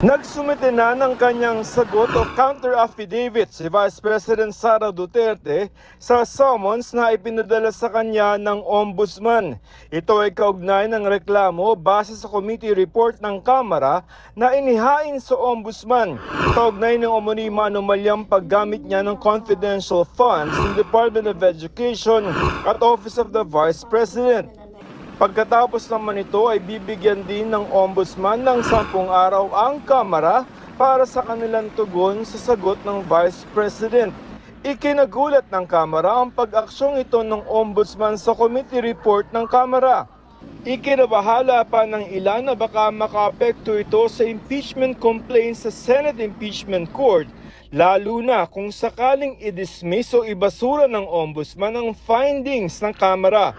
Nagsumite na ng kanyang sagot o counter affidavit si Vice President Sara Duterte sa summons na ipinadala sa kanya ng Ombudsman. Ito ay kaugnay ng reklamo base sa committee report ng Kamara na inihain sa Ombudsman. Kaugnay ng umunima anomalyang paggamit niya ng confidential funds ng Department of Education at Office of the Vice President. Pagkatapos naman ito ay bibigyan din ng ombudsman ng sampung araw ang Kamara para sa kanilang tugon sa sagot ng Vice President. Ikinagulat ng Kamara ang pag-aksyong ito ng ombudsman sa committee report ng Kamara. Ikinabahala pa ng ilan na baka makaapekto ito sa impeachment complaint sa Senate Impeachment Court lalo na kung sakaling i-dismiss o ibasura ng ombudsman ang findings ng Kamara.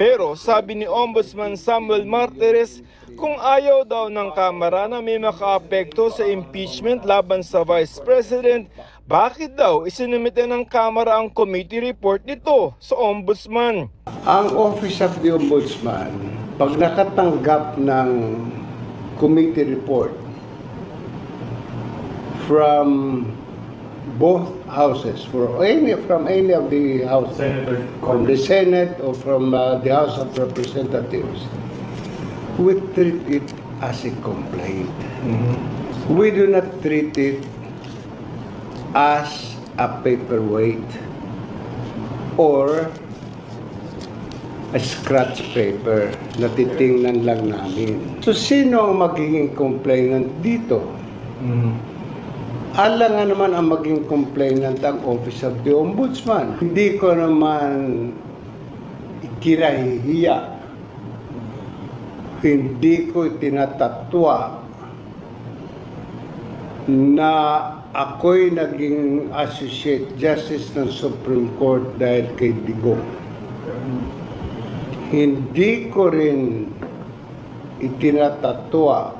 Pero sabi ni Ombudsman Samuel Martires, kung ayaw daw ng Kamara na may makaapekto sa impeachment laban sa Vice President, bakit daw isinumite ng Kamara ang committee report nito sa Ombudsman? Ang Office of the Ombudsman, pag nakatanggap ng committee report from both houses, for any, from any of the houses, from the Senate or from uh, the House of Representatives, we treat it as a complaint. We do not treat it as a paperweight or a scratch paper na titingnan lang namin. So, sino ang magiging complainant dito? Alam nga naman ang maging complainant ang Office of the Ombudsman. Hindi ko naman ikirahihiya. Hindi ko tinatatwa na ako'y naging Associate Justice ng Supreme Court dahil kay Digong. Hindi ko rin itinatatwa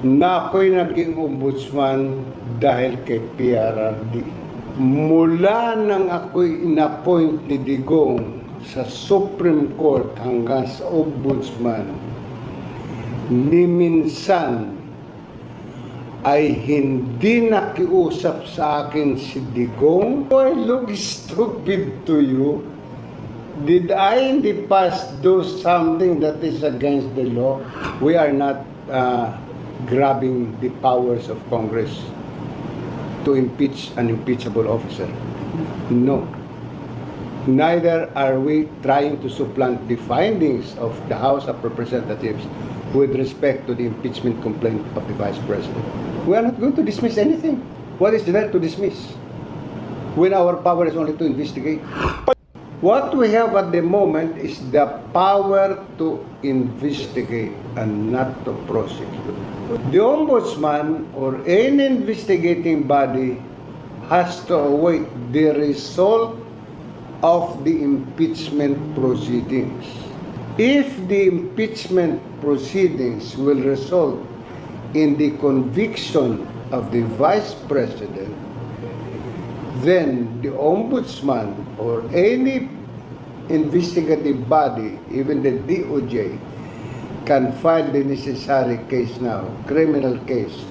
na ako'y naging ombudsman dahil kay PRRD. Mula nang ako'y inappoint ni Digong sa Supreme Court hanggang sa ombudsman, ni minsan ay hindi nakiusap sa akin si Digong. Do look stupid to you? Did I in the past do something that is against the law? We are not uh, grabbing the powers of Congress to impeach an impeachable officer. No. Neither are we trying to supplant the findings of the House of Representatives with respect to the impeachment complaint of the Vice President. We are not going to dismiss anything. What is there to dismiss? When our power is only to investigate. What we have at the moment is the power to investigate and not to prosecute. The ombudsman or any investigating body has to await the result of the impeachment proceedings. If the impeachment proceedings will result in the conviction of the vice president, then the ombudsman or any investigative body, even the DOJ, can file the necessary case now, criminal case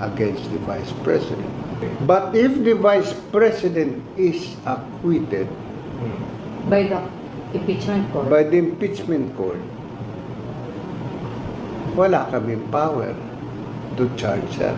against the vice president. But if the vice president is acquitted by the impeachment court. by the impeachment court, wala kaming power to charge her.